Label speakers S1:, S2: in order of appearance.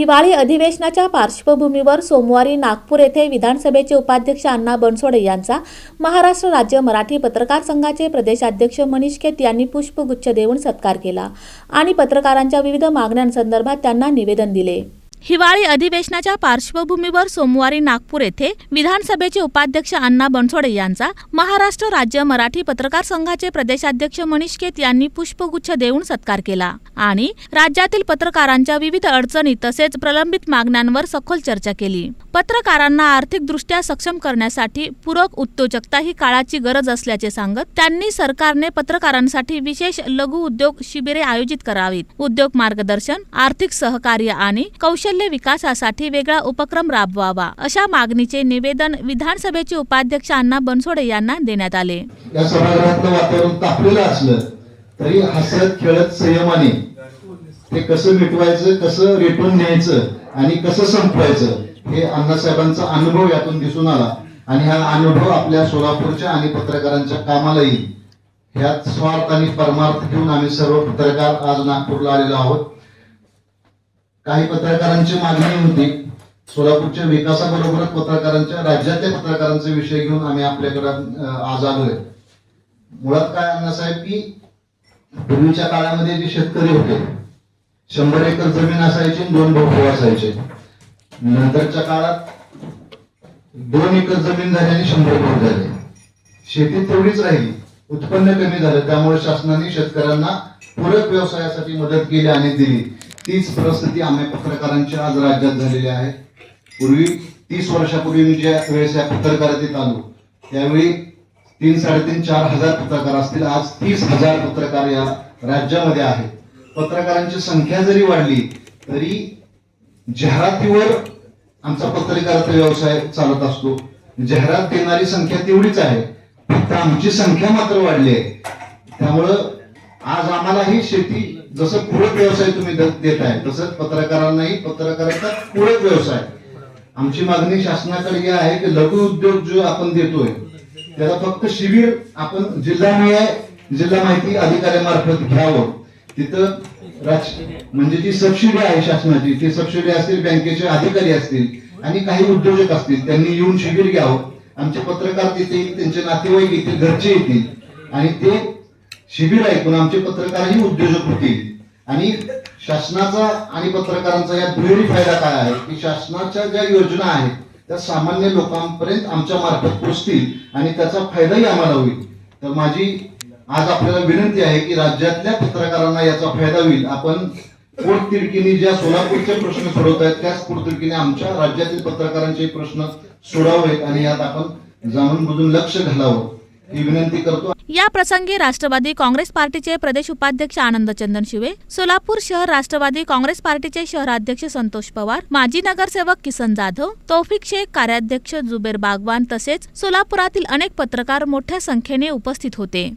S1: हिवाळी अधिवेशनाच्या पार्श्वभूमीवर सोमवारी नागपूर येथे विधानसभेचे उपाध्यक्ष अण्णा बनसोडे यांचा महाराष्ट्र राज्य मराठी पत्रकार संघाचे प्रदेशाध्यक्ष मनीष केत यांनी पुष्पगुच्छ देऊन सत्कार केला आणि पत्रकारांच्या विविध मागण्यांसंदर्भात त्यांना निवेदन दिले. हिवाळी अधिवेशनाच्या पार्श्वभूमीवर सोमवारी नागपूर येथे विधानसभेचे उपाध्यक्ष अण्णा बनसोडे यांचा महाराष्ट्र राज्य मराठी पत्रकार संघाचे प्रदेशाध्यक्ष मनीष केत यांनी पुष्पगुच्छ देऊन सत्कार केला आणि राज्यातील पत्रकारांच्या विविध अडचणी तसेच प्रलंबित मागण्यांवर सखोल चर्चा केली. पत्रकारांना आर्थिकदृष्ट्या सक्षम करण्यासाठी पूरक उद्योजकता ही काळाची गरज असल्याचे सांगत त्यांनी सरकारने पत्रकारांसाठी विशेष लघु उद्योग शिबिरे आयोजित करावीत. उद्योग मार्गदर्शन आर्थिक सहकार्य आणि कौशल्य विकासासाठी वेगळा उपक्रम राबवावा अशा मागणीचे निवेदन विधानसभेचे उपाध्यक्ष अण्णा बनसोडे यांना देण्यात आले.
S2: या सभागृहातलं वातावरण तापलेलं असलं तरी हसत खेळत संयमाने ते कसं मिटवायचं कसं रेटून न्यायचं आणि कसं संपवायचं हे अण्णासाहेबांचा अनुभव यातून दिसून आला. आणि हा अनुभव आपल्या सोलापूरच्या आणि पत्रकारांच्या कामाला येईल ह्यात स्वार्थ आणि परमार्थ घेऊन आम्ही सर्व पत्रकार आज नागपूरला आलेलो आहोत. काही पत्रकारांची मागणी होती सोलापूरच्या विकासाबरोबरच पत्रकारांच्या राज्यातल्या पत्रकारांचे विषय घेऊन आम्ही आपल्याकडे आज आलोय. मुळात काय अण्णासाहेब की पूर्वीच्या काळामध्ये जे शेतकरी होते शंभर एकर जमीन असायची दोन भाऊ असायचे. नंतरच्या काळात दोन एकर जमीन झाली आणि शंभर भाऊ झाले. शेती तेवढीच राहिली. उत्पन्न कमी झालं. त्यामुळे शासनाने शेतकऱ्यांना पूरक व्यवसायासाठी मदत केली आणि दिली. तीच परिस्थिती आम्ही पत्रकारांची आज राज्यात झालेली आहे. पूर्वी तीस वर्षापूर्वी मी ज्या वेळेस या पत्रकारितेत आलो त्यावेळी तीन साडेतीन चार हजार पत्रकार असतील. आज तीस हजार पत्रकार या राज्यामध्ये आहेत. पत्रकारांची संख्या जरी वाढली तरी जाहिरातीवर आमचा पत्रकारिता व्यवसाय चालत असतो. जाहिरात देणारी संख्या तेवढीच आहे. फक्त आमची संख्या मात्र वाढली आहे. त्यामुळं आज आम्हालाही शेती जसं पूरक व्यवसाय तुम्ही देत आहे तसंच पत्रकारांनाही पत्रकारांचा पूरक व्यवसाय. आमची मागणी शासनाकडे ही आहे की लघु उद्योग जो आपण देतोय त्याला फक्त शिबिर आपण जिल्हा जिल्हा माहिती अधिकाऱ्यामार्फत घ्यावं. तिथं राज म्हणजे जी सबसिडी आहे शासनाची. ती सबसिडी असतील बँकेचे अधिकारी असतील आणि काही उद्योजक असतील त्यांनी येऊन शिबिर घ्यावं. आमचे पत्रकार तिथे येतील, त्यांचे नातेवाईक येतील घरचे येतील. आणि ते शिबिर ऐकून आमचे पत्रकारही उद्योजक होतील. आणि शासनाचा आणि पत्रकारांचा या दुहेरी फायदा काय आहे? की शासनाच्या ज्या योजना आहेत त्या सामान्य लोकांपर्यंत आमच्या मार्फत पोचतील आणि त्याचा फायदाही आम्हाला होईल. तर माझी आज आपल्याला विनंती आहे की राज्यातल्या पत्रकारांना याचा फायदा होईल. आपण पोटतिडकीने ज्या सोलापूरचे प्रश्न सोडवत आहेत त्याच पोटतिडकीने आमच्या राज्यातील पत्रकारांचे प्रश्न सोडावेत आणि यात आपण जाणून बुजून लक्ष घालावं ही विनंती करतो.
S1: या प्रसंगी राष्ट्रवादी काँग्रेस पार्टीचे प्रदेश उपाध्यक्ष आनंद चंदन शिवे सोलापूर शहर राष्ट्रवादी काँग्रेस पार्टीचे शहराध्यक्ष संतोष पवार माजी नगरसेवक किसन जाधव तौफिक शेख कार्याध्यक्ष जुबेर बागवान तसेच सोलापुरातील अनेक पत्रकार मोठ्या संख्येने उपस्थित होते.